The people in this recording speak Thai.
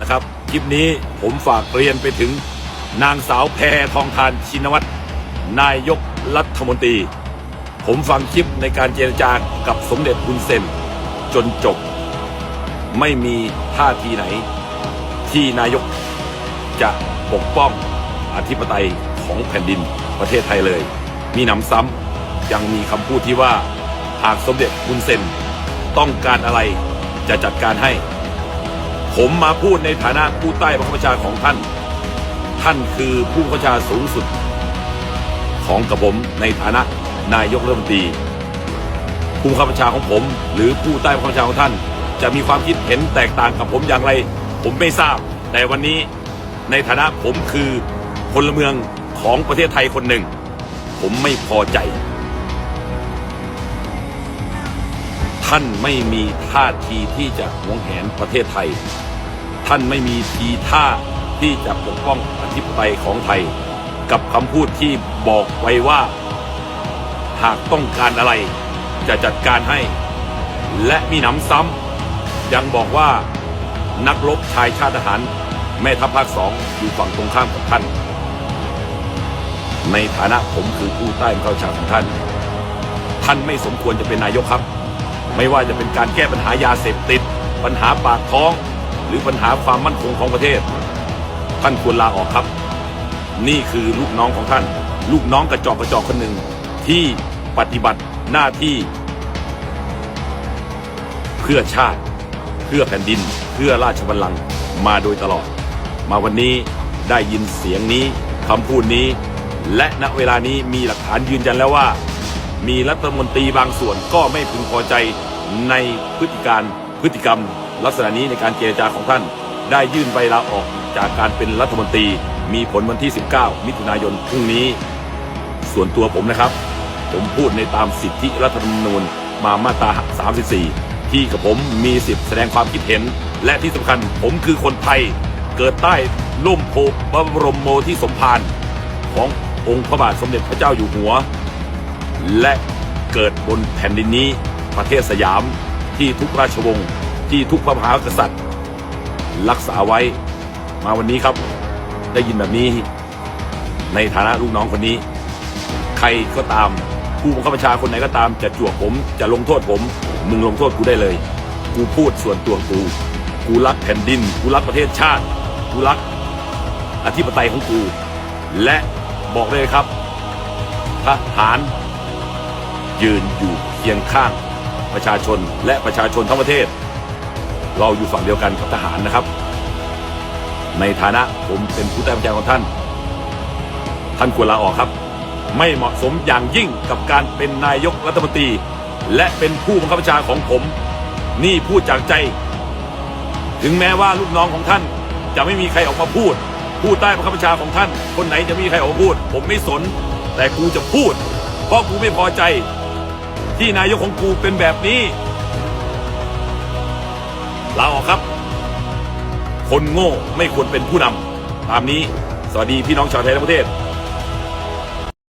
นะครับ คลิปนี้ผมฝากเรียนไปถึง นางสาวแพทองทานชินวัตรนายกรัฐมนตรี ผมฟังคลิปในการเจรจากับสมเด็จบุญเซนจนจบ ไม่มีท่าทีไหน ที่นายกจะปกป้องอธิปไตยของแผ่นดินประเทศไทยเลย มีหนำซ้ำยังมีคำพูดที่ว่าหากสมเด็จบุญเซนต้องการอะไรจะจัดการให้ ผมมาพูดในฐานะผู้ใต้บังคับบัญชาของท่าน ท่านคือผู้บังคับบัญชาสูงสุด ของกับผมในฐานะนายกรัฐมนตรีผู้บังคับบัญชาของผม หรือผู้ใต้บังคับบัญชาของท่าน จะมีความคิดเห็นแตกต่างกับผมอย่างไร ผมไม่ทราบ แต่วันนี้ในฐานะผมคือพลเมืองของประเทศไทยคนหนึ่ง ผมไม่พอใจ ท่านไม่มีท่าทีที่จะหวงแหนประเทศไทย ท่านไม่มีทีท่าที่จะปกป้องอธิปไตยของไทย กับคำพูดที่บอกไว้ว่า หากต้องการอะไร จะจัดการให้ และมีหนำซ้ำยังบอกว่านักรบชายชาติทหาร แม่ทัพภาคสองอยู่ฝั่งตรงข้ามกับท่าน ในฐานะผมคือผู้ใต้บังคับบัญชาของท่าน ท่านไม่สมควรจะเป็นนายกครับ ไม่ว่าจะเป็นการแก้ปัญหายาเสพติด ปัญหาปากท้อง หรือปัญหาความมั่นคงของประเทศ ท่านควรลาออกครับ นี่คือลูกน้องของท่าน ลูกน้องกระจอกกระจอกคนหนึ่งที่ปฏิบัติหน้าที่ เพื่อชาติ เพื่อแผ่นดิน เพื่อราชบัลลังก์มาโดยตลอด มาวันนี้ได้ยินเสียงนี้คำพูดนี้ และณเวลานี้มีหลักฐานยืนยันแล้วว่า มีรัฐมนตรีบางส่วนก็ไม่พึงพอใจในพฤติการพฤติกรรม ลักษณะนี้ในการเจรจาของท่าน ได้ยื่นใบลาออกจากการเป็นรัฐมนตรี มีผลวันที่ 19 มิถุนายนพรุ่งนี้ ส่วนตัวผมนะครับ ผมพูดในตามสิทธิรัฐธรรมนูญมามาตรา 34 ที่กับผมมีสิทธิแสดงความคิดเห็น และที่สำคัญผมคือคนไทย เกิดใต้ร่มโพบรมโมที่สมภารขององค์พระบาทสมเด็จพระเจ้าอยู่หัว และเกิดบนแผ่นดินนี้ประเทศสยามที่ทุกราชวงศ์ ที่ทุกพระมหากษัตริย์ รักษาไว้มาวันนี้ครับ ได้ยินแบบนี้ ในฐานะลูกน้องคนนี้ ใครก็ตามผู้บังคับบัญชาคนไหนก็ตามจะจวกผมจะลงโทษผม มึงลงโทษกูได้เลย กูพูดส่วนตัวกู กูรักแผ่นดิน กูรักประเทศชาติ กูรักอธิปไตยของกู และบอกเลยครับทหาร ยืนอยู่เคียงข้างประชาชนและประชาชนทั้งประเทศ เราอยู่ฝั่งเดียวกันกับทหารนะครับ ในฐานะผมเป็นผู้ใต้บัญชาของท่าน ท่านควรลาออกครับ ไม่เหมาะสมอย่างยิ่งกับการเป็นนายกรัฐมนตรี และเป็นผู้บังคับบัญชาของผม นี่พูดจากใจ ถึงแม้ว่าลูกน้องของท่านจะไม่มีใครออกมาพูด ผู้ใต้บังคับบัญชาของท่าน คนไหนจะมีใครออกมาพูด ผมไม่สน แต่กูจะพูด เพราะกูไม่พอใจ ที่นายกของกูเป็นแบบนี้ ลาออกครับ คนโง่ไม่ควรเป็นผู้นำตามนี้สวัสดีพี่น้องชาวไทยทั้งประเทศ